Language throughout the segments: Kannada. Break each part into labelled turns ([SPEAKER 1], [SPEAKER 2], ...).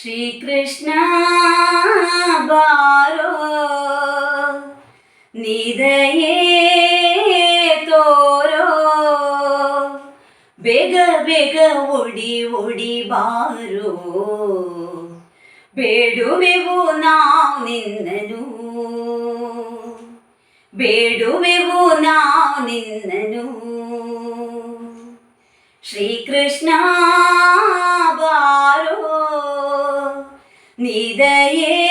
[SPEAKER 1] ಶ್ರೀಕೃಷ್ಣ ಬಾರೋ ನಿದಯೇ ತೋರೋ. ಬೇಗ ಬೇಗ ಓಡಿ ಓಡಿ ಬಾರೋ. ಬೇಡುವೆವು ನಾವು ನಿನ್ನನು ಬೇಡುವೆವು ನಾವು ನಿನ್ನನು ಶ್ರೀಕೃಷ್ಣ ಬಾರೋ ನಿದಯೇ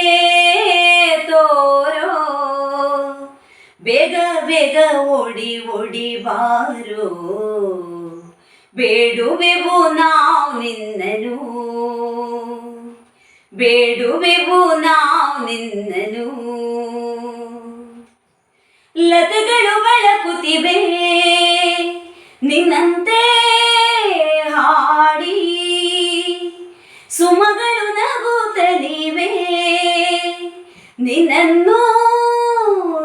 [SPEAKER 1] ತೋರೋ? ಬೇಗ ಬೇಗ ಓಡಿ ಓಡಿ ಬಾರೋ? ಬೇಡುವೆವು ನಾವು ನಿನ್ನನು ಬೇಡುವೆವು ನಾವು ನಿನ್ನನು ಲತೆಗಳು ಬೆಳಕುತ್ತಿವೆ. ನಿನ್ನಂತೆ ಸುಮಗಳು ನಗುತ್ತಲಿವೆ. ನಿನ್ನನ್ನು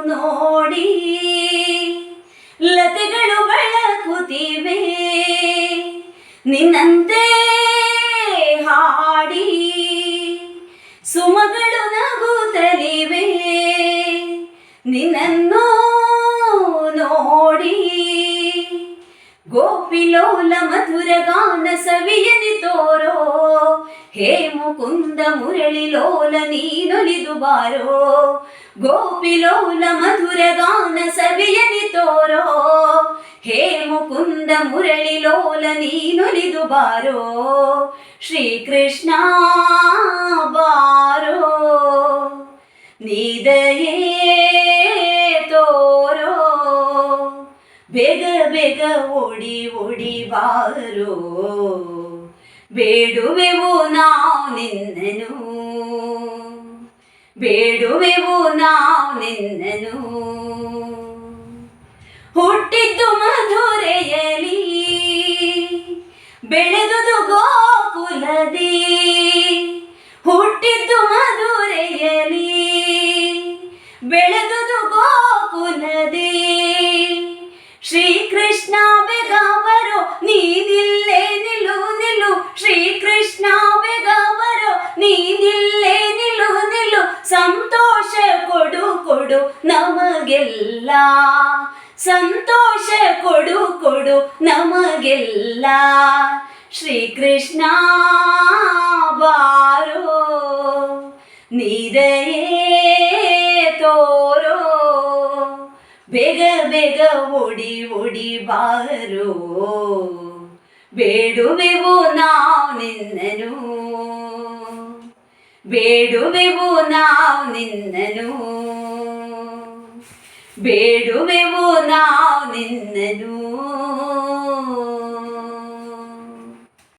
[SPEAKER 1] ನೋಡಿ ಲತೆಗಳು ಬೆಳಕುತ್ತಿವೆ. ನಿನ್ನಂತೆ ಗೋಪಿಲೋಲ ಮಧುರ ಗಾನ ಸವಿಯನಿ ತೋರೋ ಹೇ ಮುಕುಂದ ಮುರಳಿ ಲೋಲ ನೀನೊಲಿದು ಬಾರೋ ಗೋಪಿಲೋಲ ಮಧುರ ಗಾನ ಸವಿಯನಿ ತೋರೋ ಹೇ ಮುಕುಂದ ಮುರಳಿ ಲೋಲ ನೀನೊಲಿದು ಬಾರೋ ಶ್ರೀಕೃಷ್ಣ ಬಾರೋ ನಿದಯೇ ಬೇಗ ಓಡಿ ಓಡಿ ಬಾರೋ. ಬೇಡುವೆವು ನಾವು ನಿನ್ನನು ಬೇಡುವೆವು ನಾವು ನಿನ್ನನು ಹುಟ್ಟಿದ್ದು ಮಧುರೆಯಲಿ, ಬೆಳೆದುದು ಗೋಕುಲದಿ. ಹುಟ್ಟಿದ್ದು ಮಧುರೆಯಲಿ, ಬೆಳೆದುದು ನೀನಿಲ್ಲೇ ನಿಲ್ಲು ನಿಲ್ಲು, ಸಂತೋಷ ಕೊಡು ಕೊಡು ನಮಗೆಲ್ಲ. ಸಂತೋಷ ಕೊಡು ಕೊಡು ನಮಗೆಲ್ಲ. ಶ್ರೀಕೃಷ್ಣ ಬಾರೋ ನಿದಯೇ ತೋರೋ. ಬೇಗ ಬೇಗ ಓಡಿ ಓಡಿ ಬಾರೋ. ಬೇಡುವೆವು ನಾವು ನಿನ್ನನು ಬೇಡುವೆವು ನಾವು ನಿನ್ನನು ಬೇಡುವೆವು ನಾವು ನಿನ್ನನು